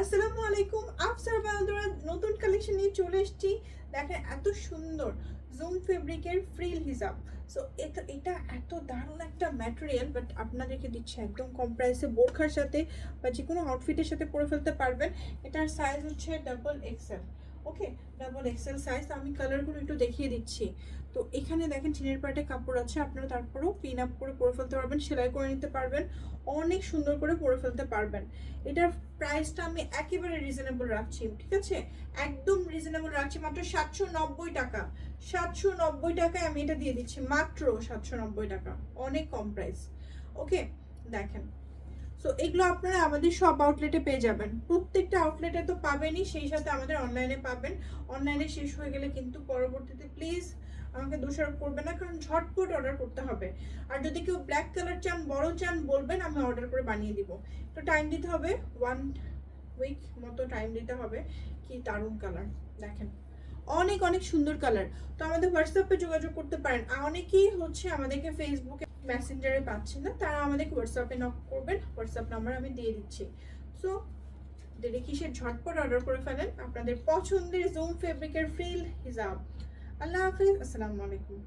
আসসালামু আলাইকুম আফসার বান্দরা নতুন কালেকশন নিয়ে চলে এসেছি। দেখেন এত সুন্দর জুম ফেব্রিকের ফ্রিল হিসাব সো এটা এটা এত দারুণ একটা ম্যাটেরিয়াল বাট আপনাদেরকে দিচ্ছে একদম কম প্রাইসে বোরখার সাথে বা যে কোনো আউটফিটের সাথে পরে ফেলতে পারবেন। এটার সাইজ হচ্ছে double XL okay double XL size আমি কালারগুলো একটু দেখিয়ে দিচ্ছি। তো এখানে দেখেন চিনের পাটে কাপড় আছে, আপনারা তারপরেও পিন আপ করে পরে ফেলতে পারবেন, সেলাই করে নিতে পারবেন, অনেক সুন্দর করে পরে ফেলতে পারবেন। এটার প্রাইসটা আমি একেবারে রিজনেবল রাখছি, ঠিক আছে? একদম রিজনেবল রাখছি, মাত্র সাতশো নব্বই টাকা। সাতশো নব্বই টাকায় আমি এটা দিয়ে দিচ্ছি, মাত্র সাতশো নব্বই টাকা, অনেক কম প্রাইস ওকে দেখেন সো এগুলো আপনারা আমাদের সব আউটলেটে পেয়ে যাবেন। প্রত্যেকটা আউটলেটে তো পাবেনই, সেই সাথে আমাদের অনলাইনে পাবেন। অনলাইনে শেষ হয়ে গেলে কিন্তু পরবর্তীতে প্লিজ আমাকে দোষারোপ করবে না, কারণ ঝটপট অর্ডার করতে হবে। আর যদি কেউ ব্ল্যাক কালার চান, বড় চান, বলবেন, আমি অর্ডার করে বানিয়ে দিব। তো টাইম দিতে হবে ওয়ান উইক মতো টাইম দিতে হবে। কি দারুণ কালার দেখেন। অনেক অনেক সুন্দর কালার তো আমাদের হোয়াটসঅ্যাপে যোগাযোগ করতে পারেন। অনেকেই হচ্ছে আমাদেরকে ফেসবুকে মেসেঞ্জারে পাচ্ছেন না, তারা আমাদেরকে হোয়াটসঅ্যাপে নক করবেন হোয়াটসঅ্যাপ নাম্বার আমি দিয়ে দিচ্ছি। সো দেরি কিসের ঝটপট অর্ডার করে ফেলেন। আপনাদের পছন্দের জুম ফেব্রিকের ফিল হিজাব আল্লাহ হাফিজ, আসসালামু আলাইকুম।